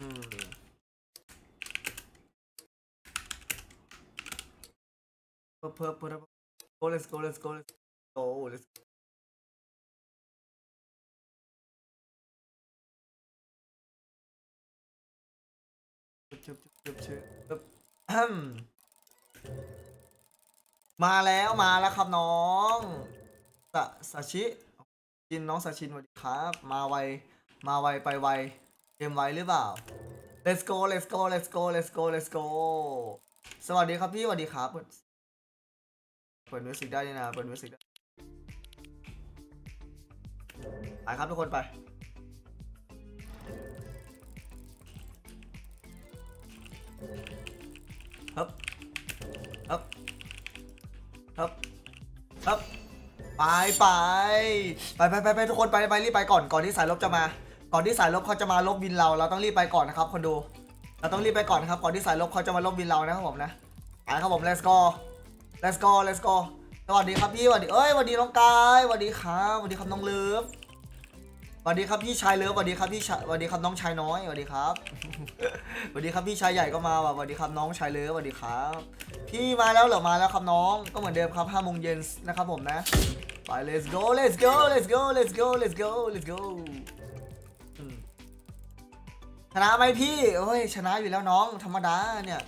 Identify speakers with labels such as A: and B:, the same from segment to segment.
A: อืมเพิ่มเพิ่มเพิ่ม go let's go let's go let's go let's go มาแล้วมาแล้วครับน้องสะสาชิชินน้องสาชินสวัสดีครับ มาไว มาไวไปไว เกมไวหรือเปล่า let's go let's go let's go let's go let's go สวัสดีครับพี่สวัสดีครับ เปิดเปิดมิวสิกได้นี่นะ เปิดมิวสิกได้ไปครับทุกคนไปฮึบฮึบฮึบฮึบไปไปไปไปไปไปทุกคนไปไปรีบไปก่อนก่อนที่สายลบจะมา ก่อนที่สายลบเขาจะมาลบวินเรา เราต้องรีบไปก่อนนะครับคนดู เราต้องรีบไปก่อนนะครับก่อนที่สายลบเขาจะมาลบวินเรานะครับผมนะไปครับผม let's go let's go let's go สวัสดีครับพี่สวัสดีเอ้ยสวัสดีน้องกายสวัสดีครับสวัสดีครับน้องเลิฟสวัสดีครับพี่ชายเลิฟสวัสดีครับพี่ชายสวัสดีครับน้องชายน้อยสวัสดีครับสวัสดีครับพี่ชายใหญ่ก็มาว่ะสวัสดีครับน้องชายเลิฟสวัสดีครับ พี่มาแล้วเหรอมาแล้วครับน้องก็เหมือนเดิมครับ5โมงเย็นนะครับผมนะไป let's go let's go let's go let's go let's go let's go ชนะไหมพี่โอ้ยชนะอยู่แล้วน้องธรรมดาเนี่ย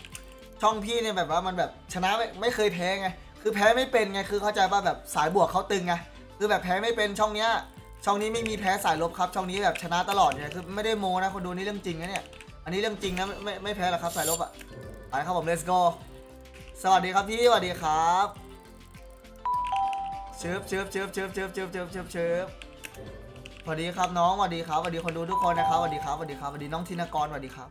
A: ช่องพี่เนี่ยแบบว่ามันแบบชนะไม่ไม่เคยแพ้ไงคือแพ้ไม่เป็นไงคือเข้าใจป่ะแบบสายบวกเขาตึงไงคือแบบแพ้ไม่เป็นช่องเนี้ยช่องนี้ไม่มีแพ้สายลบครับ ช่องนี้แบบชนะตลอดเนี่ยคือไม่ได้โมนะคนดูนี่เรื่องจริงนะเนี่ยอันนี้เรื่องจริงนะไม่ไม่ไม่แพ้หรอกครับสายลบอะไปครับผม let's go สวัสดีครับพี่สวัสดีครับเชิบเชิบเชิบเชิบเชิบเชิบเชิบเชิบเชิบ สวัสดีครับน้องสวัสดีครับสวัสดีคนดูทุกคนนะครับสวัสดีครับสวัสดีครับสวัสดีน้องธินกรสวัสดีครับ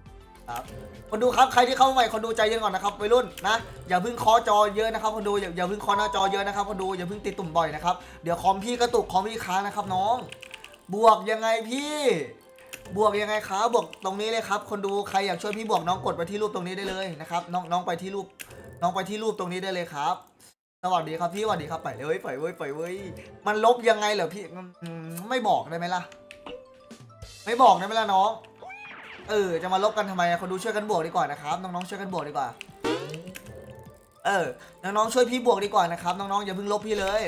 A: ครับคนดูครับใครที่เข้ามาใหม่คนดูใจเย็นก่อนนะครับวัยรุ่นนะอย่าเพิ่งเคอจอเยอะนะครับคนดูอย่าอย่าเพิ่งเคอหน้าจอเยอะนะครับคนดูอย่าเพิ่งติดตุ่มบ่อยนะครับเดี๋ยวคอมพี่กระตุกคอมพี่ค้างนะครับน้อง บวกยังไงพี่ บวกยังไงครับบวกตรงนี้เลยครับ คนดูใครอยากช่วยพี่บวกน้องกดไปที่รูปตรงนี้ได้เลยนะครับน้องน้องไปที่รูปน้องไปที่รูปตรงนี้ได้เลยครับ สวัสดีครับพี่สวัสดีครับไปเลยไปเว้ยไปเว้ยมันลบยังไงเหรอพี่อืมไม่บอกได้ไหมล่ะ ไม่บอกได้ไหมล่ะน้อง เออ จะมาลบกันทำไมคนดูช่วยกันบวกดีกว่านะครับ น้องๆช่วยกันบวกดีกว่า เออ น้องๆช่วยพี่บวกดีกว่านะครับ น้องๆอย่าเพิ่งลบพี่เลย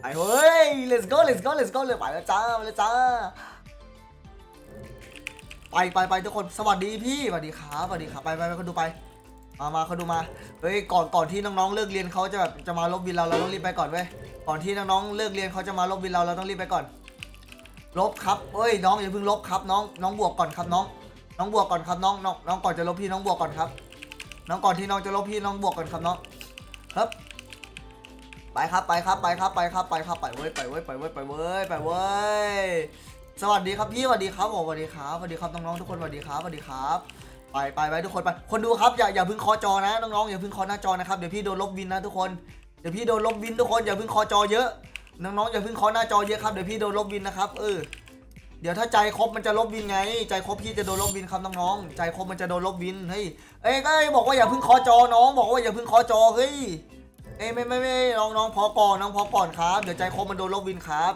A: ไปเฮ้ย let's go let's go let's go เลยไปแล้วจ้าไปแล้วจ้าไปไปไปทุกคนสวัสดีพี่สวัสดีครับสวัสดีครับไปไปไปคนดูไป มามาคนดูมา เฮ้ย ก่อน ก่อนที่น้องๆ เลิกเรียนเขาจะแบบ จะมาลบบินเรา เราต้องรีบไปก่อนเว้ย ก่อนที่น้องๆ เลิกเรียนเขาจะมาลบบินเรา เราต้องรีบไปก่อน ลบครับเฮ้ย น้องอย่าเพิ่งลบครับ น้อง น้องบวกก่อนครับน้อง น้องบวกก่อนครับน้อง น้อง น้องก่อนจะลบพี่น้องบวกก่อนครับ น้องก่อนที่น้องจะลบพี่น้องบวกก่อนครับน้อง ครับ ไปครับ ไปครับ ไปครับ ไปครับ ไปครับ ไปเว้ย ไปเว้ย ไปเว้ย ไปเว้ย ไปเว้ย สวัสดีครับพี่ สวัสดีครับผมสวัสดีครับ สวัสดีครับน้องๆ ทุกคน สวัสดีครับ สวัสดีครับ ไปไปไปทุกคนไป คนดูครับอย่าอย่าพิ่งคอจอนะน้องๆอย่าพิ่งคอหน้าจอนะครับเดี๋ยวพี่โดนลบวินนะทุกคนเดี๋ยวพี่โดนลบวินทุกคนอย่าพิ่งคอจอเยอะน้องๆอย่าพิ่งคอหน้าจอเยอะครับเดี๋ยวพี่โดนลบวินนะครับเออเดี๋ยวถ้าใจครบมันจะลบวินไง ใจครบพี่จะโดนลบวินครับน้องๆใจครบมันจะโดนลบวินเฮ้ยเอ้ยก็บอกว่าอย่าพิ่งคอจอน้อง บอกว่าอย่าพิ่งคอจอเฮ้ยเอ้ยไม่ไม่ไม่น้องน้องพอก่อนน้องพอก่อนครับเดี๋ยวใจครบมันโดนลบวินครับ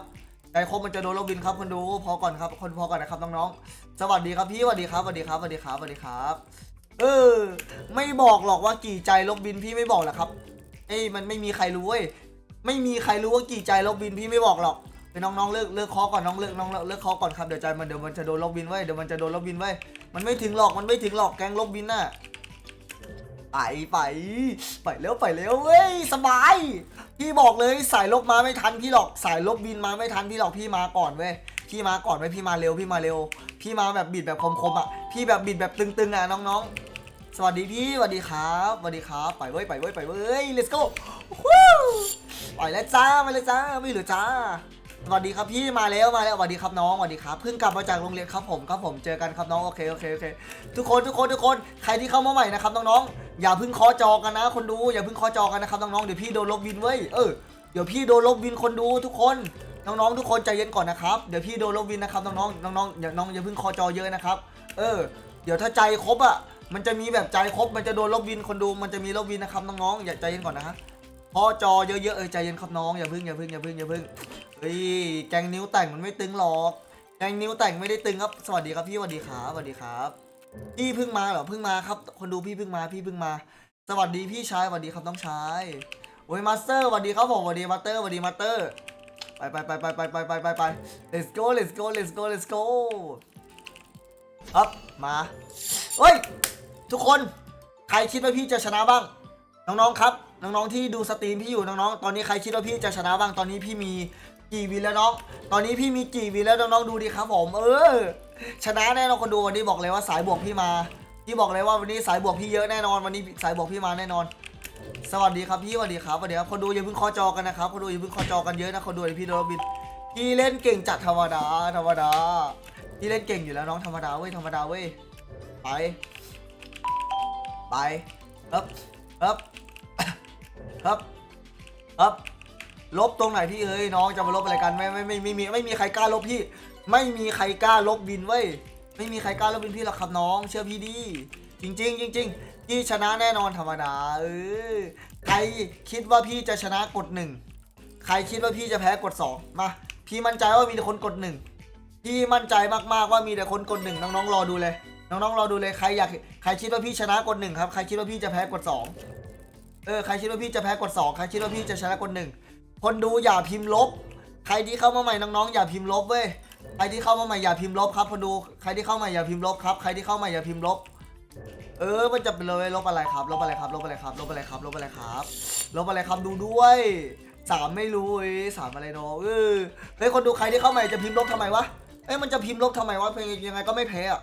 A: ใจครบมันจะโดนลบวินครับคนดูพอก่อนครับคนพอก่อนนะครับน้องๆ สวัสดีครับพี่สวัสดีครับสวัสดีครับสวัสดีครับสวัสดีครับ เออ ไม่บอกหรอกว่ากี่ใจลบบินพี่ไม่บอกหรอกครับ เอ้ยมันไม่มีใครรู้เว้ยไม่มีใครรู้ว่ากี่ใจลบบินพี่ไม่บอกหรอกไปน้องๆเลิกเลิกคอก่อนน้องเลิกน้องเลิกเคอก่อนครับเดี๋ยวใจมันเดี๋ยวมันจะโดนลบบินไว้เดี๋ยวมันจะโดนลบบินไว้มันไม่ถึงหรอกมันไม่ถึงหรอกแกงลบบินน่ะไปไปไปเร็วไปเร็วเว้ยสบาย พี่บอกเลยสายลบมาไม่ทันพี่หรอกสายลบบินมาไม่ทันพี่หรอกพี่มาก่อนเว้ย พี่มาก่อนเว้พี่มาเร็วพี่มาเร็ว พี่มาแบบบิดแบบคมๆอะพี่แบบบิดแบบตึงๆอะน้องๆ สวัสดีพี่สวัสดีครับสวัสดีครับไปเว้ยไปเว้ยไปเว้ย let's go วู้ไปแล้วจ้าไปแล้วจ้าไม่เหลือจ้าสวัสดีครับพี่มาแล้วมาแล้วสวัสดีครับน้องสวัสดีครับเพิ่งกลับมาจากโรงเรียนครับผมครับผมเจอกันครับน้องโอเคโอเคโอเคทุกคนทุกคนทุกคนใครที่เข้ามาใหม่นะครับน้องๆอย่าเพิ่งคอจอกันนะ คนดูอย่าเพิ่งคอจอกันนะครับน้องๆเดี๋ยวพี่โดนลบวินเว้ยเออเดี๋ยวพี่โดนลบวินคนดูทุกคน น้องๆทุกคนใจเย็นก่อนนะครับเดี๋ยวพี่โดนลบวินนะครับน้องๆน้องๆอย่าน้องอย่าเพิ่งคอจอเยอะนะครับ เออ เดี๋ยวถ้าใจครบอะมันจะมีแบบใจครบมันจะโดนลบวินคนดูมันจะมีลบวินนะครับน้องๆอย่าใจเย็นก่อนนะฮะพอจอเยอะๆเออใจเย็นครับน้องอย่าพึ่งอย่าพึ่งอย่าพึ่งอย่าพึ่งเฮ้ยแกงนิ้วแต่งมันไม่ตึงหรอกแกงนิ้วแต่งไม่ได้ตึงครับสวัสดีครับพี่สวัสดีครับสวัสดีครับพี่เพิ่งมาเหรอเพิ่งมาครับ คนดูพี่เพิ่งมาพี่เพิ่งมา สวัสดีพี่ชายสวัสดีครับน้องชายโอ้ยมาสเตอร์สวัสดีครับผมสวัสดีมาสเตอร์สวัสดีมาสเตอร์ ไปไปไปไปไปไปไปไปไป let's go let's go let's go let's go อัพมาเฮ้ย ทุกคนใครคิดว่าพี่จะชนะบ้าง น้องๆครับ น้องๆที่ดูสตรีมพี่อยู่น้องๆตอนนี้ใครคิดว่าพี่จะชนะบ้างตอนนี้พี่มีกี่วินแล้วน้อง ตอนนี้พี่มีกี่วินแล้วน้องๆดูดิครับผมเออ ชนะแน่นอนคนดูวันนี้บอกเลยว่าสายบวกพี่มา พี่บอกเลยว่าวันนี้สายบวกพี่เยอะแน่นอนวันนี้สายบวกพี่มาแน่นอน สวัสดีครับพี่สวัสดีครับสวัสดีครับคนดูอย่าเพิ่งคอจอกันนะครับคนดูอย่าเพิ่งคอจอกันเยอะนะคนดูพี่โดนบินพี่เล่นเก่งจัดธรรมดาธรรมดาพี่เล่นเก่งอยู่แล้วน้องธรรมดาเว้ยธรรมดาเว้ยไปไปครับครับครับครับลบตรงไหนพี่เอ้ยน้องจะมาลบอะไรกันไม่ไม่ไม่ไม่มีไม่มีใครกล้าลบพี่ ไม่มีใครกล้าลบบินเว้ยไม่มีใครกล้าลบบินพี่หรอกครับน้อง เชื่อพี่ดีจริงๆจริง พี่ชนะแน่นอนธรรมดาเออใครคิดว่าพี่จะชนะกดหนึ่งใครคิดว่าพี่จะแพ้กดสองมาพี่มั่นใจว่ามีแต่คนกดหนึ่งพี่มั่นใจมากๆว่ามีแต่คนกดหนึ่งน้องๆรอดูเลย น้องๆรอดูเลยใครอยากใครคิดว่าพี่ชนะกดหนึ่งครับใครคิดว่าพี่จะแพ้กดสองเออใครคิดว่าพี่จะแพ้กดสองใครคิดว่าพี่จะชนะกดหนึ่งคนดูอย่าพิมพ์ลบ ใครที่เข้ามาใหม่น้องๆอย่าพิมพ์ลบเว้ยใครที่เข้ามาใหม่อย่าพิมพ์ลบครับคนดู ใครที่เข้ามาอย่าพิมพ์ลบครับ ใครที่เข้ามาอย่าพิมพ์ลบ เออ มันจะเป็นเลยลบอะไรครับ ลบอะไรครับ ลบอะไรครับ ลบอะไรครับ ลบอะไรครับ ลบอะไรครับ ดูด้วยสามไม่รู้เอ้ยสามอะไรเนาะเออเฮ้ยคนดูใครที่เข้ามาจะพิมพ์ลบทำไมวะ เอ้ยมันจะพิมพ์ลบทำไมวะเพลงยังไงก็ไม่แพ้อะ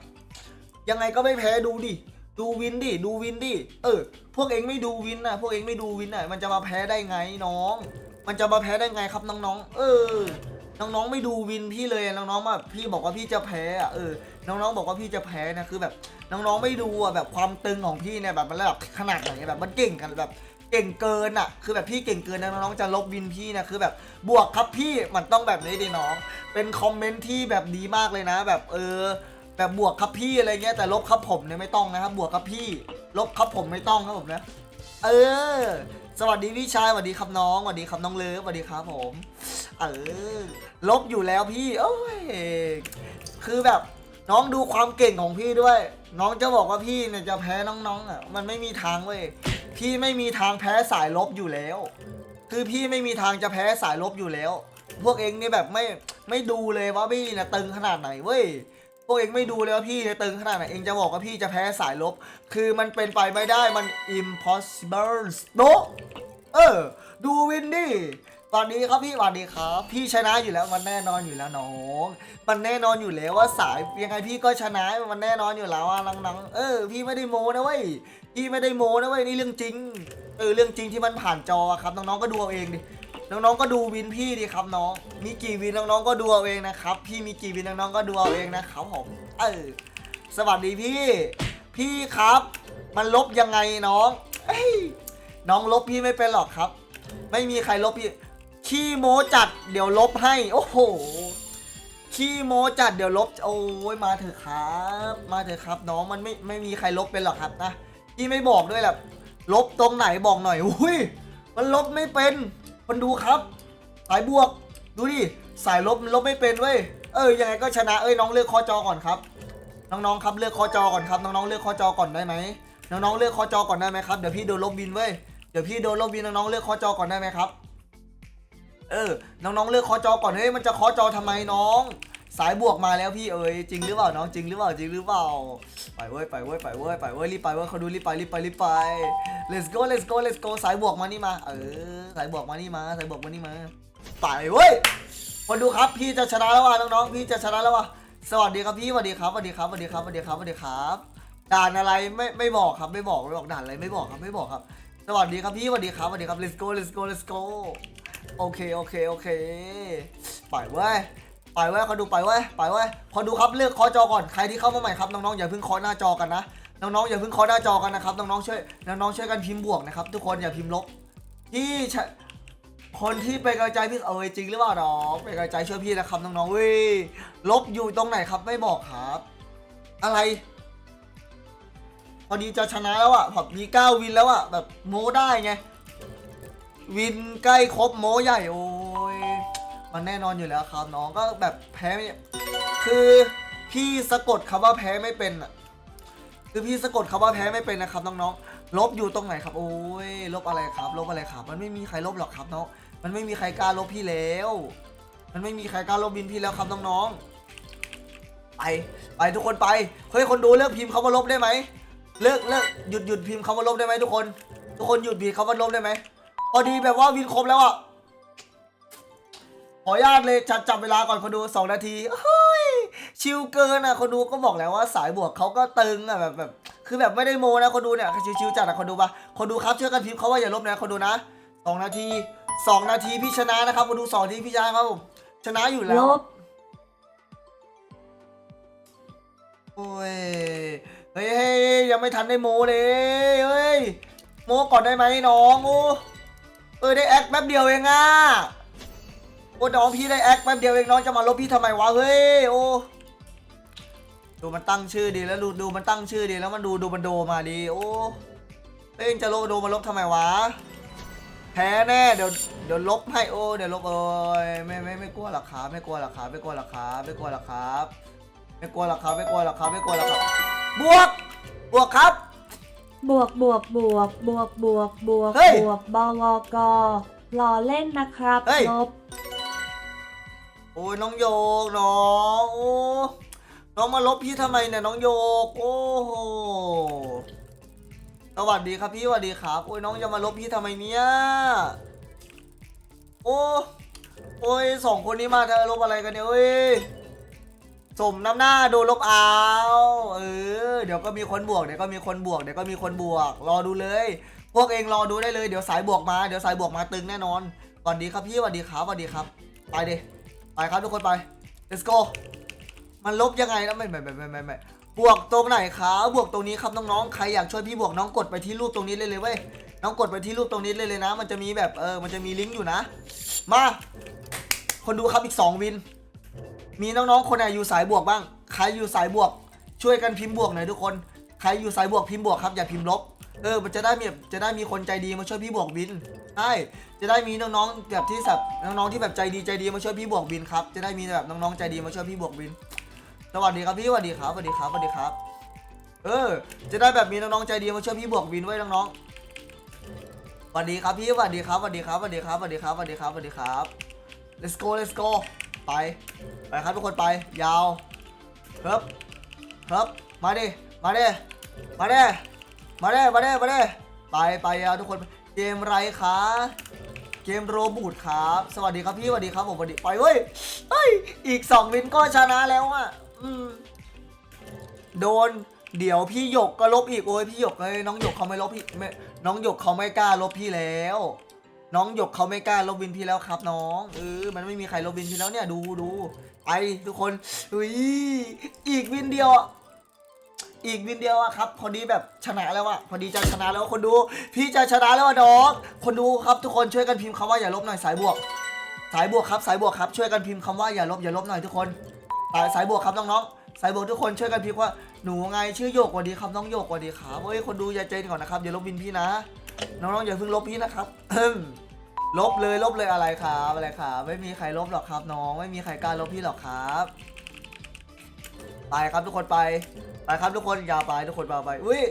A: ยังไงก็ไม่แพ้ดูดิ ดูวินดิ ดูวินดิ เออ พวกเองไม่ดูวินน่ะ พวกเองไม่ดูวินน่ะ มันจะมาแพ้ได้ไงน้อง มันจะมาแพ้ได้ไงครับน้องๆ เออ น้องๆไม่ดูวินพี่เลย น้องๆแบบพี่บอกว่าพี่จะแพ้อะเออ น้องๆบอกว่าพี่จะแพ้นะคือแบบน้องๆไม่ดูอะแบบความตึงของพี่เนี่ยแบบมันระดับขนาดไหนแบบมันเก่งกันแบบเก่งเกินอะ คือแบบพี่เก่งเกินนะน้องๆจะลบวินพี่นะคือแบบบวกครับพี่มันต้องแบบนี้ดิน้อง เป็นคอมเมนต์ที่แบบดีมากเลยนะ แบบเออแบบบวกครับพี่อะไรเงี้ยแต่ลบครับผมเนี่ยไม่ต้องนะครับบวกครับพี่ ลบครับผมไม่ต้องครับผมนะ เออ สวัสดีพี่ชายสวัสดีครับน้องสวัสดีครับน้องเลิฟสวัสดีครับผม เออ ลบอยู่แล้วพี่ โอ้ยคือแบบ น้องดูความเก่งของพี่ด้วย น้องจะบอกว่าพี่เนี่ยจะแพ้น้องๆอะมันไม่มีทางเว้ยพี่ไม่มีทางแพ้สายลบอยู่แล้ว คือพี่ไม่มีทางจะแพ้สายลบอยู่แล้ว พวกเองนี่แบบไม่ไม่ดูเลยว่าพี่เนี่ยตึงขนาดไหนเว้ยพวกเองไม่ดูเลยว่าพี่เนี่ยตึงขนาดไหนเองจะบอกว่าพี่จะแพ้สายลบ คือมันเป็นไปไม่ได้มัน impossible no เออ ดูวินดิ ตอนนี้ครับพี่สวัสดีครับ พี่ชนะอยู่แล้วมันแน่นอนอยู่แล้วน้อง มันแน่นอนอยู่แล้วว่าสายยังไงพี่ก็ชนะมันแน่นอนอยู่แล้วอะน้องๆเออ พี่ไม่ได้โมนะเว้ยพี่ไม่ได้โมนะเว้ยนี่เรื่องจริงเออเรื่องจริงที่มันผ่านจอครับน้องๆก็ดูเอาเองดิน้องๆก็ดูวินพี่ดิครับน้องมีกี่วินน้องๆก็ดูเอาเองนะครับ พี่มีกี่วินน้องๆก็ดูเอาเองนะครับผมเออสวัสดีพี่ พี่ครับ มันลบยังไงน้องน้องลบพี่ไม่เป็นหรอกครับ ไม่มีใครลบพี่ ขี้โมจัดเดี๋ยวลบให้ โอ้โห ขี้โมจัดเดี๋ยวลบ โอ้ยมาเถอะครับ มาเถอะครับ น้องมันไม่ไม่มีใครลบเป็นหรอกครับนะพี่ไม่บอกด้วยแหละลบตรงไหนบอกหน่อยอุ้ยมันลบไม่เป็นคนดูครับ สายบวก ดูดิสายลบมันลบไม่เป็นเว้ยเออยังไงก็ชนะเอ้ยน้องเลือกคอจอก่อนครับ น้องๆครับเลือกคอจอก่อนครับ น้องๆเลือกคอจอก่อนได้ไหมน้องๆเลือกคอจอก่อนได้ไหมครับเดี๋ยวพี่โดนลบบินเว้ยเดี๋ยวพี่โดนลบบินน้องๆเลือกคอจอก่อนได้ไหมครับ เออ น้องๆเลือกคอจอก่อนเฮ้ยมันจะคอจอทำไมน้อง สายบวกมาแล้วพี่เอ้ยจริงหรือเปล่าน้องจริงหรือเปล่าจริงหรือเปล่าไปเว้ยไปเว้ยไปเว้ยไปเว้ยรีบไปเว้ยเขาดูรีบไปรีบไปรีบไป let's go let's go let's go สายบวกมานี่มา เออสายบวกมานี่มาสายบวกมานี่มาไปเว้ยมาดูครับพี่จะชนะแล้วว่ะน้องๆพี่จะชนะแล้วว่ะสวัสดีครับพี่สวัสดีครับสวัสดีครับสวัสดีครับสวัสดีครับสวัสดีครับด่านอะไรไม่ไม่บอกครับไม่บอกไม่บอกด่านอะไรไม่บอกครับไม่บอกครับ สวัสดีครับพี่สวัสดีครับสวัสดีครับ let's go let's go let's go โอเคโอเคโอเคปล่อยเว้ยปล่อยเว้ยเขาดูปล่อยเว้ยปล่อยเว้ยพอดูครับเลือกคอจอก่อนใครที่เข้ามาใหม่ครับน้องๆอย่าเพิ่งเคอหน้าจอกันนะน้องๆอย่าเพิ่งเคอหน้าจอกันนะครับน้องๆช่วยน้องๆช่วยกันพิมพ์บวกนะครับทุกคนอย่าพิมพ์ลบที่คนที่เป็นกำลังใจพี่เอยจริงหรือเปล่าน้องเป็นกำลังใจช่วยพี่นะครับน้องๆเว้ยลบอยู่ตรงไหนครับไม่บอกครับ อะไรพอดีจะชนะแล้วอะผมมีเก้าวินแล้วอะแบบโม้ได้ไง วินใกล้ครบโมใหญ่โอ้ยมันแน่นอนอยู่แล้วครับน้องก็แบบแพ้ไม่คือพี่สะกดคำว่าแพ้ไม่เป็นอะคือพี่สะกดคำว่าแพ้ไม่เป็นนะครับน้องๆลบอยู่ตรงไหนครับ โอ้ยลบอะไรครับ ลบอะไรครับ มันไม่มีใครลบหรอกครับน้องมันไม่มีใครกล้าลบพี่แล้ว มันไม่มีใครกล้าลบบินพี่แล้วครับน้องๆไปไปทุกคนไปเฮ้ยคนดูเลิกพิมพ์คำว่าลบได้ไหมเลิกเลิกหยุดหยุดพิมพ์คำว่าลบได้ไหมทุกคน ทุกคนหยุดพิมพ์คำว่าลบได้ไหม พอดีแบบว่าวินครบแล้วอะขออนุญาตเลยจัดจับเวลาก่อนคนดู 2 นาทีเฮ้ยชิลเกินอะคนดูก็บอกแล้วว่าสายบวกเขาก็ตึงอะแบบแบบคือแบบไม่ได้โมนะคนดูเนี่ยชิวๆจัดอะคนดูปะคนดูครับช่วยกันพิมพ์เขาว่าอย่าลบนะคนดูนะสองนาทีสองนาทีพี่ชนะนะครับคนดูสองนาทีพี่ชนะครับผมชนะอยู่แล้
B: ล
A: ว
B: บ
A: โอ้ยเฮ้ยเฮ้ยยังไม่ทันได้โมเลยเฮ้ยโมก่อนได้ไหมน้องโอ้เออได้แอคแป๊บเดียวเองอะโอ้น้องพี่ได้แอคแป๊บเดียวเองน้องจะมาลบพี่ทำไมวะเฮ้ยโอ้ดูมันตั้งชื่อดีแล้วดูดูมันตั้งชื่อดีแล้วมันดูดูมันโดมาดีโอ้เอ้ยจะโลโดมาลบทำไมวะแพ้แน่เดี๋ยวเดี๋ยวลบให้โอ้เดี๋ยวลบเอ้ยไม่ไม่ไม่กลัวหรอกครับไม่กลัวหรอกครับไม่กลัวหรอกครับไม่กลัวหรอกครับไม่กลัวหรอกครับไม่กลัวหรอกครับไม่กลัวหรอกครับบวกบวกครับ
B: บวกบวกบวกบวกบวกบวก
A: เฮ้ย
B: บวกบวกรอเล่นนะครับ
A: เฮ้ย
B: ลบ
A: โอ้ยน้องโยกน้องโอ้น้องมาลบพี่ทำไมเนี่ยน้องโยกโอ้โหสวัสดีครับพี่สวัสดีครับโอ้ยน้องจะมาลบพี่ทำไมเนี่ยโอ้โอ้ยสองคนนี้มาเธอลบอะไรกันเนี่ยเอ้ย สมน้ำหน้าโดนลบเอาเออเดี๋ยวก็มีคนบวกเดี๋ยวก็มีคนบวกเดี๋ยวก็มีคนบวก รอดูเลย พวกเองรอดูได้เลยเดี๋ยวสายบวกมาเดี๋ยวสายบวกมาตึงแน่นอนสวัสดีครับพี่สวัสดีครับสวัสดีครับ ไปดิไปครับทุกคนไป let's go มันลบยังไงนะไม่ไม่ไม่ไม่ไม่ไม่บวกตรงไหนครับบวกตรงนี้ครับน้องๆใครอยากช่วยพี่บวกน้องกดไปที่รูปตรงนี้เลยเลยเว้ยน้องกดไปที่รูปตรงนี้เลยเลยนะ มันจะมีแบบเออมันจะมีลิงก์อยู่นะ มา คนดูครับอีก 2 วิน มีน้องๆ คนไหนอยู่สายบวกบ้าง ใครอยู่สายบวก ช่วยกันพิมพ์บวกหน่อยทุกคน ใครอยู่สายบวกพิมพ์บวกครับอย่าพิมพ์ลบ เออ มันจะได้มีจะได้มีคนใจดีมาช่วยพี่บวกบิน ใช่ จะได้มีน้องๆแบบที่แบบน้องๆที่แบบใจดีใจดีมาช่วยพี่บวกบินครับ จะได้มีแบบน้องๆใจดีมาช่วยพี่บวกบิน สวัสดีครับพี่สวัสดีครับสวัสดีครับสวัสดีครับ เออ จะได้แบบมีน้องๆใจดีมาช่วยพี่บวกบินไว้น้องๆสวัสดีครับพี่สวัสดีครับสวัสดีครับสวัสดีครับสวัสดีครับสวัสดีครับสวัสดีครับ let's go let's go ไป ไปครับทุกคนไป ยาวเฮ้บเฮ้บมาดิ มาดิ มาดิ มาดิ มาดิ มาดิ ไปไปยาวทุกคน เกมไรคะเกมโรบูทครับ สวัสดีครับพี่สวัสดีครับผมสวัสดีไปเว้ยเฮ้ย อีกสองวินก็ชนะแล้วอะอืมโดนเดี๋ยวพี่หยกก็ลบอีกโอ้ยพี่หยกเลยน้องหยกเขาไม่ลบพี่ไม่น้องหยกเขาไม่กล้าลบพี่แล้ว น้องหยกเขาไม่กล้าลบวินพี่แล้วครับ น้องเออมันไม่มีใครลบวินพี่แล้วเนี่ยดูดูไปทุกคนอุ้ยอีกวินเดียวอีกวินเดียวอะครับ พอดีแบบชนะแล้วอะพอดีจะชนะแล้วคนดู พี่จะชนะแล้วอะน้องคนดูครับทุกคนช่วยกันพิมพ์คำว่าอย่าลบหน่อยสายบวก สายบวกครับ สายบวกครับช่วยกันพิมพ์คำว่าอย่าลบอย่าลบหน่อยทุกคนสายสายบวกครับน้องๆสายบวกทุกคนช่วยกันพิมพ์ว่าหนูไงชื่อโยกวัสดีครับน้องโยกวัสดีครับเฮ้ยคนดูอย่าใจก่อนนะครับอย่าลบวินพี่นะน้องๆอย่าเพิ่งลบพี่นะครับ ลบเลยลบเลยอะไรครับอะไรครับไม่มีใครลบหรอกครับน้อง ไม่มีใครกล้าลบพี่หรอกครับ ไปครับทุกคนไปไปครับทุกคนอย่าไปทุกคนไปไปอุ้ย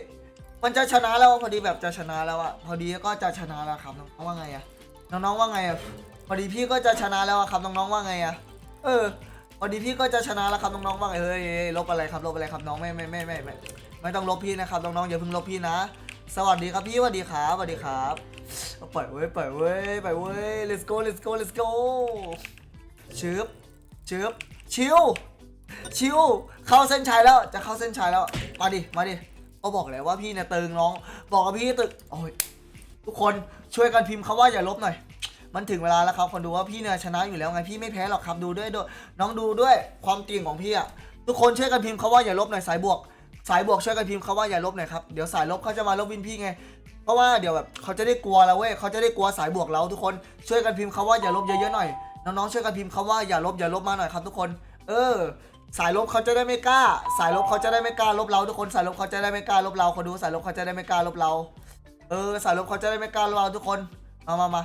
A: มันจะชนะแล้วพอดีแบบจะชนะแล้วอะพอดีก็จะชนะแล้วครับน้องว่าไงอะน้องๆว่าไงอะพอดีพี่ก็จะชนะแล้วอะครับน้องๆว่าไงอะเออพอดีพี่ก็จะชนะแล้วครับน้องๆว่าไงเฮ้ยเฮ้ยลบอะไรครับลบอะไรครับน้องไม่ไม่ไม่ไม่ไม่ไม่ต้องลบพี่นะครับน้องๆอย่าเพิ่งลบพี่นะ สวัสดีครับพี่สวัสดีครับสวัสดีครับปล่อยเว้ยปล่อยเว้ยปล่อยเว้ย let's go let's go let's go ชึบชึบชิวชิวเข้าเส้นชัยแล้วจะเข้าเส้นชัยแล้วมาดิมาดิก็บอกแล้วว่าพี่เนี่ยตึงน้อง บอกกับพี่ตึงโอ้ยทุกคนช่วยกันพิมพ์คำว่าอย่าลบหน่อย มันถึงเวลาแล้วครับคนดูว่าพี่เนี่ยชนะอยู่แล้วไงพี่ไม่แพ้หรอกครับดูด้วยด้วยน้องดูด้วยความเก่งของพี่อะทุกคนช่วยกันพิมพ์คำว่าอย่าลบหน่อยสายบวก สายบวกช่วยกันพิมพ์คำว่าอย่าลบหน่อยครับเดี๋ยวสายลบเขาจะมาลบวินพี่ไงเพราะว่าเดี๋ยวแบบเขาจะได้กลัวเราเว้ยเขาจะได้กลัวสายบวกเราทุกคนช่วยกันพิมพ์คำว่าอย่าลบเยอะๆหน่อยน้องๆช่วยกันพิมพ์คำว่าอย่าลบอย่าลบมาหน่อยครับทุกคน เออ สายลบเขาจะได้ไม่กล้า สายลบเขาจะได้ไม่กล้าลบเราทุกคนสายลบเขาจะได้ไม่กล้าลบเราคนดูสายลบเขาจะได้ไม่กล้าลบเรา เออ สายลบเขาจะได้ไม่กล้าลบเราทุกคนมามามา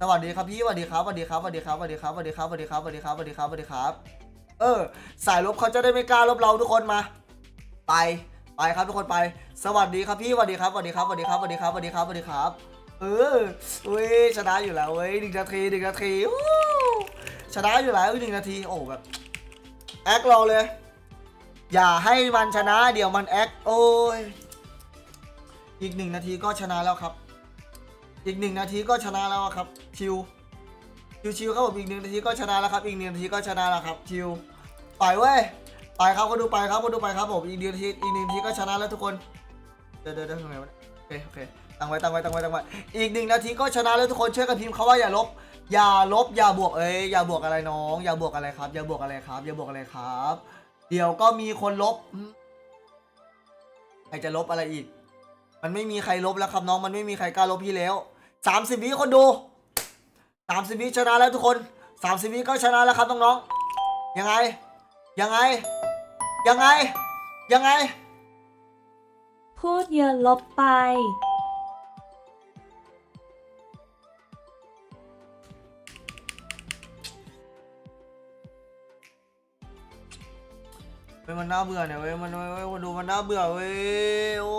A: สวัสดีครับพี่สวัสดีครับสวัสดีครับสวัสดีครับสวัสดีครับสวัสดีครับสวัสดีครับสวัสดีครับสวัสดีครับสวัสดีครับ เออ สายลบเขาจะได้ไม่กล้าลบเราทุกคนมา ไปไปครับทุกคนไป สวัสดีครับพี่สวัสดีครับสวัสดีครับสวัสดีครับสวัสดีครับสวัสดีครับสวัสดีครับ เออเว้ยชนะอยู่แล้วเว้ยหนึ่งนาทีหนึ่งนาทีชนะอยู่แล้วหนึ่งนาทีโอ้แบบแอคเราเลย อย่าให้มันชนะ เดี๋ยวมันแอคโอ้ยอีกหนึ่งนาทีก็ชนะแล้วครับ อีกหนึ่งนาทีก็ชนะแล้วครับชิวชิวๆครับผมอีกหนึ่งนาทีก็ชนะแล้วครับ อีกหนึ่งนาทีก็ชนะแล้วครับชิวไปเว้ย ไปครับก็ดูไปครับก็ดูไปครับผมอีกหนึ่งนาทีอีกหนึ่งนาทีก็ชนะแล้วทุกคนเดี๋ยวเดี๋ยวเดี๋ยวทำไงวะโอเคโอเคตั้งไว้ตั้งไว้ตั้งไว้ตั้งไว้อีกหนึ่งนาทีก็ชนะแล้วทุกคนช่วยกันพิมพ์คำว่าอย่าลบ อย่าลบอย่าบวกเอ้ยอย่าบวกอะไรน้อง อย่าบวกอะไรครับ อย่าบวกอะไรครับ อย่าบวกอะไรครับ เดี๋ยวก็มีคนลบใครจะลบอะไรอีก มันไม่มีใครลบแล้วครับน้องมันไม่มีใครกล้าลบพี่แล้วสามสิบวิคนดูสามสิบวิชนะแล้วทุกคนสามสิบวิก็ชนะแล้วครับน้องๆยังไง ยังไง ยังไง ยังไง
B: พูดเยอะลบไป
A: เว้ยมันน่าเบื่อเนี่ยเว้ยมันเว้ยเว้ยคนดูมันน่าเบื่อเว้ยโอ้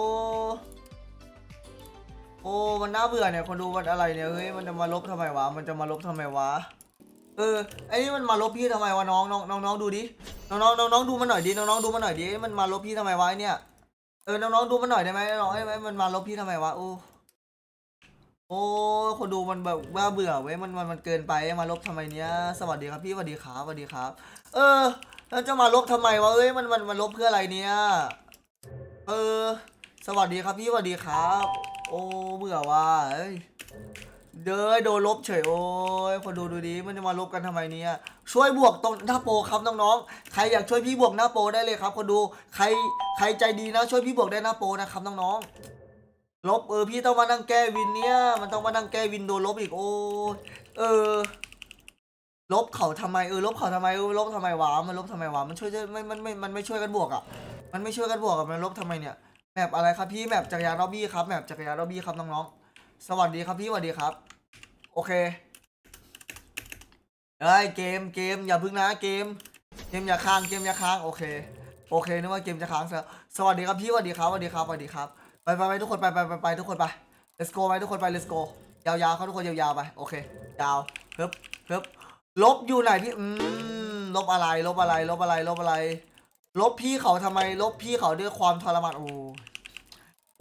A: โอ้มันน่าเบื่อเนี่ยคนดูมันอะไรเนี่ยเฮ้ยมันจะมาลบทำไมวะมันจะมาลบทำไมวะ เออไอ้นี่มันมาลบพี่ทำไมวะน้องน้องน้องน้องดูดิน้องน้องน้องน้องดูมันหน่อยดิน้องน้องดูมันหน่อยดิมันมาลบพี่ทำไมวะไอ้เนี่ยเออน้องน้องดูมันหน่อยได้ไหมน้องไอ้ไอ้มันมาลบพี่ทำไมวะโอ้โอ้คนดูมันแบบว่าเบื่อเว้ยมันมันมันเกินไปมาลบทำไมเนี้ยสวัสดีครับพี่สวัสดีครับสวัสดีครับ เออ แล้วจะมาลบทำไมวะเอ้ยมันมันมันลบเพื่ออะไรเนี่ยเออ สวัสดีครับพี่สวัสดีครับ โอ้เบื่อว่ะเอ้ย เด้อโดนลบเฉยโอ้ยคนดูดูดิมันจะมาลบกันทำไมเนี่ยช่วยบวกตรงหน้าโปรครับน้องๆใครอยากช่วยพี่บวกหน้าโปรได้เลยครับ คนดูใครใครใจดีนะช่วยพี่บวกได้หน้าโปรนะครับน้องๆลบเออพี่ต้องมานั่งแก้วินเนี่ยมันต้องมานั่งแก้วินโดนลบอีกโอ้เออลบเขาทำไมเออลบเขาทำไมเออลบทำไมวะมันลบทำไมวะมันช่วยไม่มันไม่มันไม่ช่วยกันบวกอะมันไม่ช่วยกันบวกอะมันลบทำไมเนี่ยแมปอะไรครับพี่แมปจักรยานรอบบี้ครับแมปจักรยานรอบบี้ครับน้องๆ สวัสดีครับพี่สวัสดีครับ โอเคเอ้ยเกมเกมอย่าพึ่งนะเกม เกมอย่าค้างเกมอย่าค้างโอเค โอเคนึกว่าเกมจะค้างซะสวัสดีครับพี่สวัสดีครับสวัสดีครับสวัสดีครับไปไปไปทุกคนไปไปไปไปทุกคนไป let's go ไปทุกคนไป let's go ยาวๆเขาทุกคนยาวๆไปโอเคยาวเฮิบเฮิบลบอยู่ไหนพี่อืมลบอะไรลบอะไรลบอะไรลบอะไร ลบพี่เขาทำไมลบพี่เขาด้วยความทรมานโอ้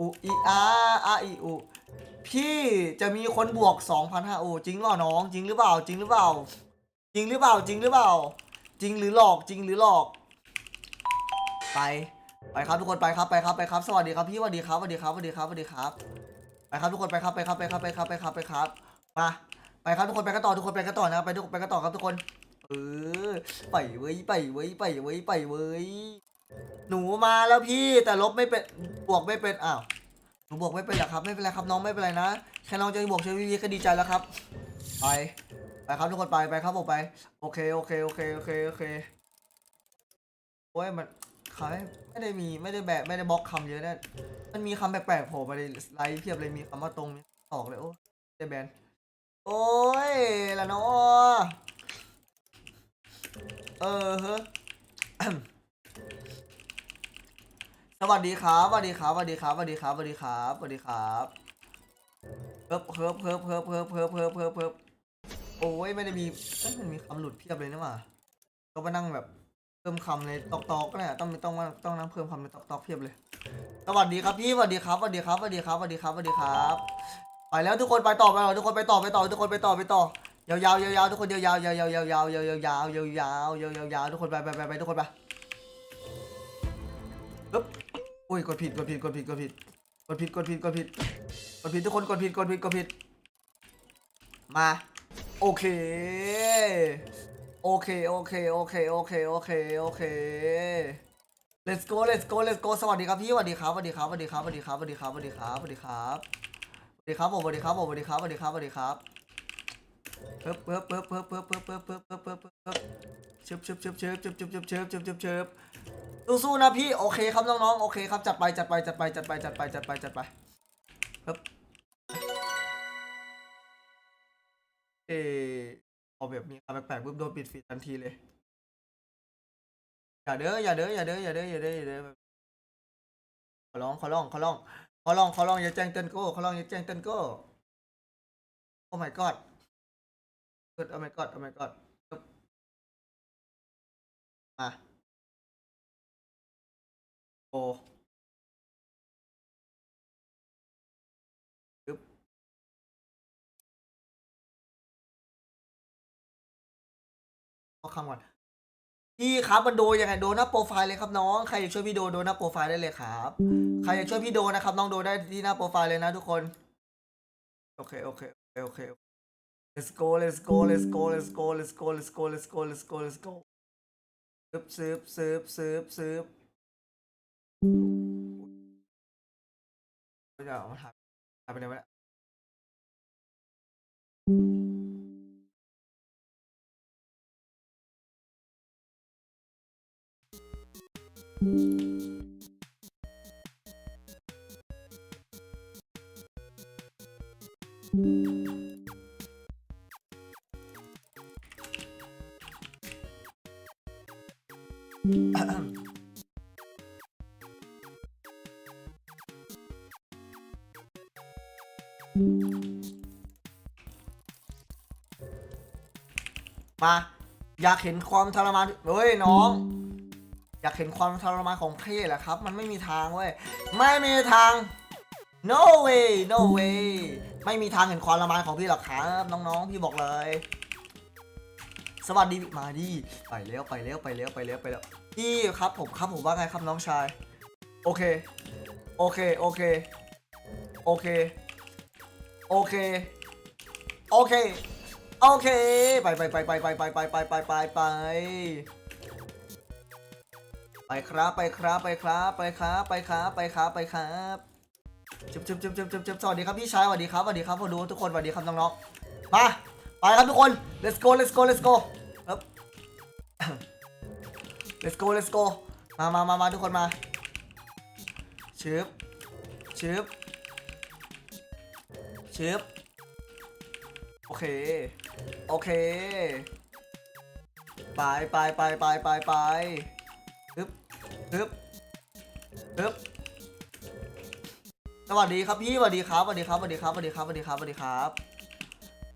A: อูอีอาอาอีอูพี่จะมีคนบวก2,500โอ้จริงหรอน้องจริงหรือเปล่า จริงหรือเปล่า จริงหรือเปล่าจริงหรือเปล่า จริงหรือหลอกจริงหรือหลอก ไปไปครับทุกคนไปครับไปครับไปครับ สวัสดีครับพี่สวัสดีครับสวัสดีครับสวัสดีครับสวัสดีครับ ไปครับทุกคนไปครับไปครับไปครับไปครับไปครับไปครับมาไปครับทุกคนไปกันต่อทุกคนไปกันต่อนะครับไปทุกคนไปกันต่อครับทุกคนเออไปเว้ยไปเว้ยไปเว้ยไปเว้ย หนูมาแล้วพี่แต่ลบไม่เป็นบวกไม่เป็นอ้าวหนูบวกไม่เป็นเหรอครับไม่เป็นไรครับน้องไม่เป็นไรนะแค่น้องจะบวกเชฟวีก็ดีใจแล้วครับ ไปไปครับทุกคนไปไปครับผมไป โอเคโอเคโอเคโอเคโอเคโอ้ยมันเขาไม่ได้มีไม่ได้แบบไม่ได้บล็อกคำเยอะนะมันมีคำแปลกๆโผล่มาในไลฟ์เพียบเลยมีคำว่าตรงนี้ตอกเลยโอ้ได้แบนโอ้ยละเนาะเออเฮ้อ สวัสดีครับสวัสดีครับสวัสดีครับสวัสดีครับสวัสดีครับสวัสดีครับเฮิบเฮิบเฮิบเฮิบเฮิบเฮิบเฮิบเฮิบเฮิบโอ้ยไม่ได้มีเอ้ยมันมีคำหลุดเพียบเลยนะว่ะก็มานั่งแบบเพิ่มคำในตอกตอกเนี่ยต้องต้องต้องนั่งเพิ่มคำในตอกตอกเพียบเลย สวัสดีครับพี่สวัสดีครับสวัสดีครับสวัสดีครับสวัสดีครับสวัสดีครับ ไปแล้วทุกคนไปต่อไปต่อทุกคนไปต่อไปต่อทุกคนไปต่อไปต่อยาวยาวยาวยาวทุกคนยาวยาวยาวยาวยาวยาวยาวยาวยาวยาวยาวยาวยาวยาวทุกคนไปไปไปไปทุกคนไปปึ๊บ อุ้ยกดผิดกดผิดกดผิดกดผิดกดผิดกดผิดกดผิดกดผิดทุกคนกดผิดกดผิดกดผิด มา โอเค โอเคโอเคโอเคโอเคโอเคโอเค let's go let's go let's go สวัสดีครับพี่สวัสดีครับสวัสดีครับสวัสดีครับสวัสดีครับสวัสดีครับสวัสดีครับสวัสดีครับสวัสดีครับผมสวัสดีครับผมสวัสดีครับสวัสดีครับสวัสดีครับเพิ่มเพิ่มเพิ่มเพิ่มเพิ่มเพิ่มเพิ่มเพิ่มเพิ่มเพิ่มเพิ่มเพิ่มชึบชึบชึบชึบชึบชึบชึบชึบชึบชึบชึบ สู้ๆนะพี่โอเคครับน้องๆโอเคครับจัดไปจัดไปจัดไปจัดไปจัดไปจัดไปจัดไปครับเออพอแบบมีคำแปลกๆปุ๊บโดนปิดฟีดทันทีเลย อย่าเด้ออย่าเด้ออย่าเด้ออย่าเด้ออย่าเด้ออย่าเด้อขอร้องขอร้องขอร้องขอร้องขอร้องอย่าแจ้งเตือนโก้ขอร้องอย่าแจ้งเตือนโก้โอ้ my god เกิด oh my god oh my god มา โอ้ปึ๊บเอาคำก่อนพี่ครับมันโดยังไงโดนหน้าโปรไฟล์เลยครับน้องใครอยากช่วยพี่โดโดนหน้าโปรไฟล์ได้เลยครับใครอยากช่วยพี่โดนะครับน้องโดได้ที่หน้าโปรไฟล์เลยนะทุกคน โอเคโอเคโอเคโอเค let's go let's go let's go let's go let's go let's go let's go let's go let's go ซึบซึบซึบซึบซึบ เดี๋ยวเอามาทำทำไปเลยวะเนี่า มา อยากเห็นความทรมานเฮ้ยน้อง อยากเห็นความทรมานของเพศเหรอครับ มันไม่มีทางเว้ยไม่มีทาง no way no way ไม่มีทางเห็นความทรมานของพี่หรอกครับน้องๆพี่บอกเลย สวัสดีมาดิไปแล้วไปแล้วไปแล้วไปแล้วไปแล้วพี่ครับผมครับผมว่าไงครับน้องชาย โอเค โอเคโอเค โอเค โอเค โอเค โอเค ไปไปไปไปไปไปไปไปไปไปไปไปครับไปครับไปครับไปครับไปครับไปครับไปครับจุ๊บจุ๊บจุ๊บจุ๊บจุ๊บจุ๊บสวัสดีครับพี่ชายสวัสดีครับสวัสดีครับผมดูทุกคนสวัสดีครับน้องๆมาไปครับทุกคน let's go let's go let's go let's go let's go มามามามาทุกคนมาชึบชึบชึบโอเค โอเค ไปไปไปไปไปไปฮึบฮึบฮึบสวัสดีครับพี่สวัสดีครับสวัสดีครับสวัสดีครับสวัสดีครับสวัสดีครับสวัสดีครับ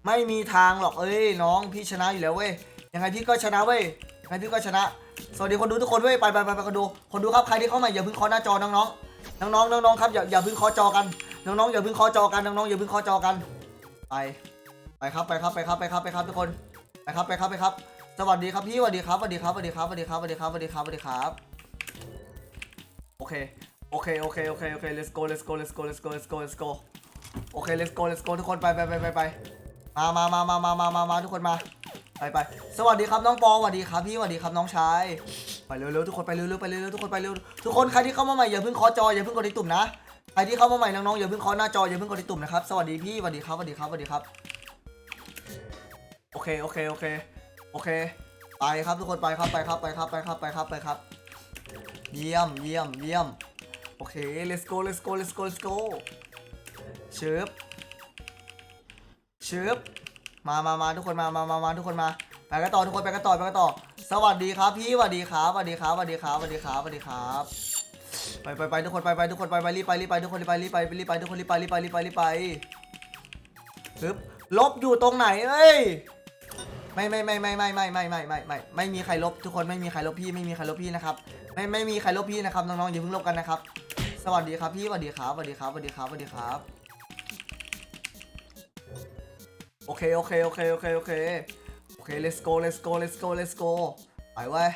A: ไม่มีทางหรอกเอ้ยน้องพี่ชนะอยู่แล้วเว้ยยังไงพี่ก็ชนะเว้ยยังไงพี่ก็ชนะ สวัสดีคนดูทุกคนเว้ยไปไปไปไปคนดูคนดูครับใครที่เข้ามาอย่าเพิ่งเคาะหน้าจอน้องๆน้องๆน้องๆครับอย่าอย่าเพิ่งเคาะจอกัน น้องๆอย่าเพิ่งเคาะจอกันน้องๆอย่าเพิ่งเคาะจอกันไป ไปครับไปครับไปครับไปครับไปครับทุกคนไปครับไปครับไปครับ สวัสดีครับพี่สวัสดีครับสวัสดีครับสวัสดีครับสวัสดีครับสวัสดีครับสวัสดีครับสวัสดีครับโอเคโอเคโอเคโอเคโอเค let's go let's go let's go let's go let's go let's go โอเค let's go let's go ทุกคนไปไปไปไปไปมามามามามามามามาทุกคนมาไปไปสวัสดีครับน้องปองสวัสดีครับพี่สวัสดีครับน้องชายไปเร็วๆทุกคนไปเร็วๆไปเร็วๆทุกคนไปเร็วทุกคนใครที่เข้ามาใหม่อย่าเพิ่งเคาะจออย่าเพิ่งกดที่ตุ่มนะใครที่เข้ามาใหม่น้องๆอย่าเพิ่งเคาะหน้าจออย่าเพิ่งกดที่ตุ่มนะครับสวัสดีพี่สวัสดีครับสวัสดีครับสวัสดีครับ โอเคโอเคโอเคโอเค ไปครับทุกคนไปครับไปครับไปครับไปครับไปครับไปครับ เยี่ยมเยี่ยมเยี่ยมโอเค let's go let's go let's go let's go ชึบเชึบมามามาทุกคนมามามามาทุกคนมาไปกันต่อทุกคนไปกันต่อไปกันต่อ สวัสดีครับพี่สวัสดีครับสวัสดีครับสวัสดีครับสวัสดีครับสวัสดีครับไปไปไปทุกคนไปไปทุกคนไปไปรีบไปรีบไปทุกคนรีบไปรีบไปรีบไปทุกคนรีบไปรีบไปรีบไปรีบไปปึ๊บลบอยู่ตรงไหนเอ้ย ไม่ไม่ไม่ไม่ไม่ไม่ไม่ไม่ไม่ไม่ไม่มีใครลบทุกคนไม่มีใครลบพี่ไม่มีใครลบพี่นะครับไม่ไม่มีใครลบพี่นะครับน้องๆอย่าเพิ่งลบกันนะครับ สวัสดีครับพี่สวัสดีครับสวัสดีครับสวัสดีครับสวัสดีครับ โอเคโอเคโอเคโอเคโอเคโอเค let's go let's go let's go let's go ไปเว้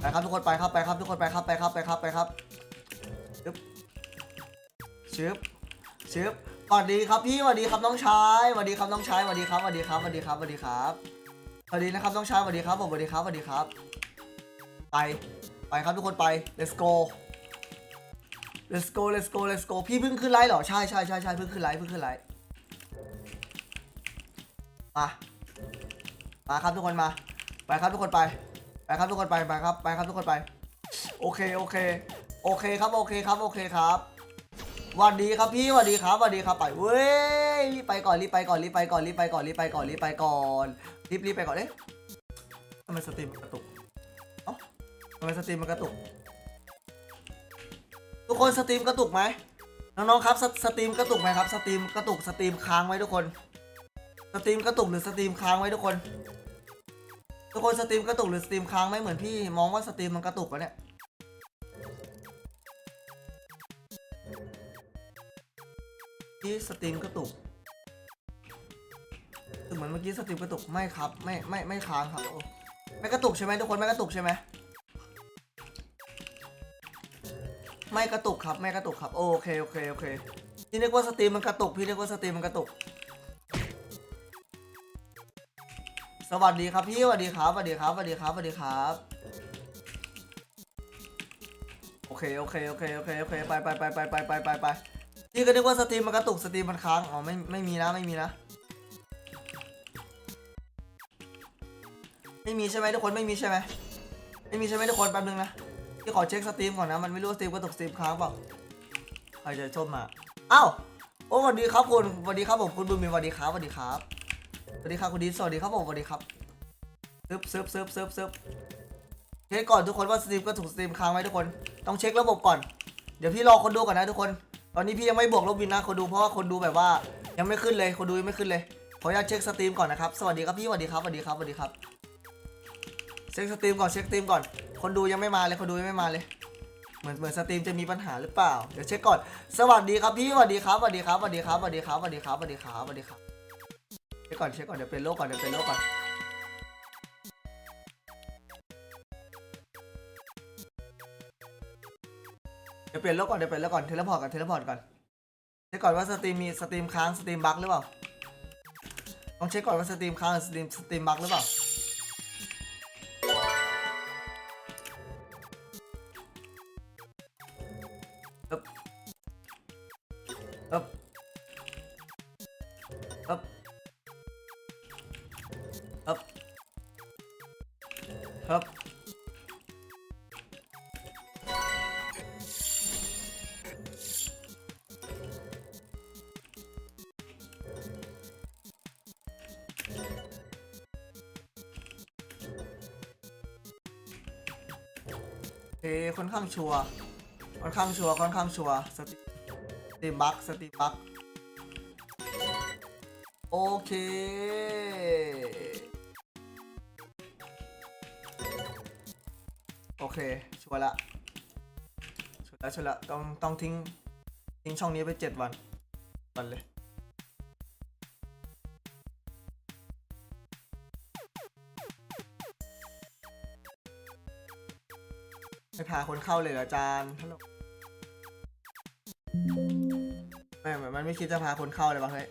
A: ไปครับทุกคนไปครับไปครับทุกคนไปครับไปครับไปครับไปครับชึบชึบชึบสวัสดีครับพี่สวัสดีครับน้องชายสวัสดีครับน้องชายสวัสดีครับสวัสดีครับสวัสดีครับสวัสดีครับ สวัสดีนะครับน้องชายสวัสดีครับผมสวัสดีครับสวัสดีครับ ไปไปครับทุกคนไป let's go let's go let's go let's go พี่เพิ่งขึ้นไลฟ์เหรอใช่ใช่ใช่ใช่เพิ่งขึ้นไลฟ์เพิ่งขึ้นไลฟ์มามาครับทุกคนมา ไปครับทุกคนไป ไปครับทุกคนไปไปครับไปครับทุกคนไป โอเคโอเค โอเคครับโอเคครับโอเคครับสวัสดีครับพี่สวัสดีครับสวัสดีครับไปเว้ยรีบไปก่อนรีบไปก่อนรีบไปก่อนรีบไปก่อนรีบไปก่อนรีบไปก่อน รีบรีบไปก่อนเอ๊ะทำไมสตรีมมันกระตุกเอ้าทำไมสตรีมมันกระตุก ทุกคนสตรีมกระตุกไหมน้องๆครับสสตรีมกระตุกไหมครับ สตรีมกระตุกสตรีมค้างไว้ทุกคน สตรีมกระตุกหรือสตรีมค้างไว้ทุกคน ทุกคนสตรีมกระตุกหรือสตรีมค้างไหมเหมือนพี่มองว่าสตรีมมันกระตุกวะเนี่ยพี่สตรีมกระตุก เหมือนเมื่อกี้สตรีมกระตุกไม่ครับไม่ไม่ไม่ค้างครับโอ้ไม่กระตุกใช่ไหมทุกคนไม่กระตุกใช่ไหมไม่กระตุกครับไม่กระตุกครับโอเคโอเคโอเคพี่นึกว่าสตรีมมันกระตุกพี่นึกว่าสตรีมมันกระตุก สวัสดีครับพี่สวัสดีครับสวัสดีครับสวัสดีครับสวัสดีครับโอเคโอเคโอเคโอเคโอเคไปไปไปไปไปไปไปไปพี่ก็นึกว่าสตรีมมันกระตุกสตรีมมันค้างอ๋อไม่ไม่มีนะไม่มีนะ ไม่มีใช่ไหมทุกคนไม่มีใช่ไหมไม่มีใช่ไหมทุกคนแป๊บนึงนะพี่ขอเช็คสตรีมก่อนนะมันไม่รู้สตรีมกระตุกสตรีมค้างเปล่าใครจะชมมาอ้าวโอ้สวัสดีครับคุณสวัสดีครับผมคุณบุญมีสวัสดีครับสวัสดีครับสวัสดีครับคุณดีสวัสดีครับผมสวัสดีครับซึบซึบซึบซึบซึบเช็คก่อนทุกคนว่าสตรีมก็ถูกสตรีมค้างไหมทุกคนต้องเช็คระบบก่อน เดี๋ยวพี่รอคนดูก่อนนะทุกคน ตอนนี้พี่ยังไม่บวกลบวินนะคนดูเพราะว่าคนดูแบบว่ายังไม่ขึ้นเลยคนดูยังไม่ขึ้นเลยขออนุญาตเช็คสตรีมก่อนนะครับสวัสดีครับพี่สวัสดีครับสวัสดีครับสวัสดีครับ เช็คสตรีมก่อนเช็คสตรีมก่อน คนดูยังไม่มาเลยคนดูยังไม่มาเลยเหมือนเหมือนสตรีมจะมีปัญหาหรือเปล่าเดี๋ยวเช็คก่อนสวัสดีครับพี่สวัสดีครับสวัสดีครับสวัสดีครับสวัสดีครับสวัสดีครับสวัสดีครับสวัสดีครับเช็คก่อนเช็คก่อนเดี๋ยวเป็นโรคก่อนเดี๋ยวเป็นโรคก่อนเดี๋ยวเปลี่ยนโรคก่อนเดี๋ยวเปลี่ยนโรคก่อนเทเลพอร์ตก่อนเทเลพอร์ตก่อนเช็คก่อนว่าสตรีมมีสตรีมค้างสตรีมบั๊กหรือเปล่าต้องเช็คก่อนว่าสตรีมค้างหรือสตรีมสตรีมบั๊กหรือเปล่า เอ้ค่อนข้างชัวร์ค่อนข้างชัวร์ค่อนข้างชัวร์สติสติบักสติบักโอเคโอเคชัวร์ละชัวร์ละชัวร์ละต้องต้องทิ้งทิ้งช่องนี้ไปเจ็ดวันวันเลย พาคนเข้าเลยเหรออาจารย์ฮัลโหลไม่เหมือนมันไม่คิดจะพาคนเข้าเลยวะเฮ้ย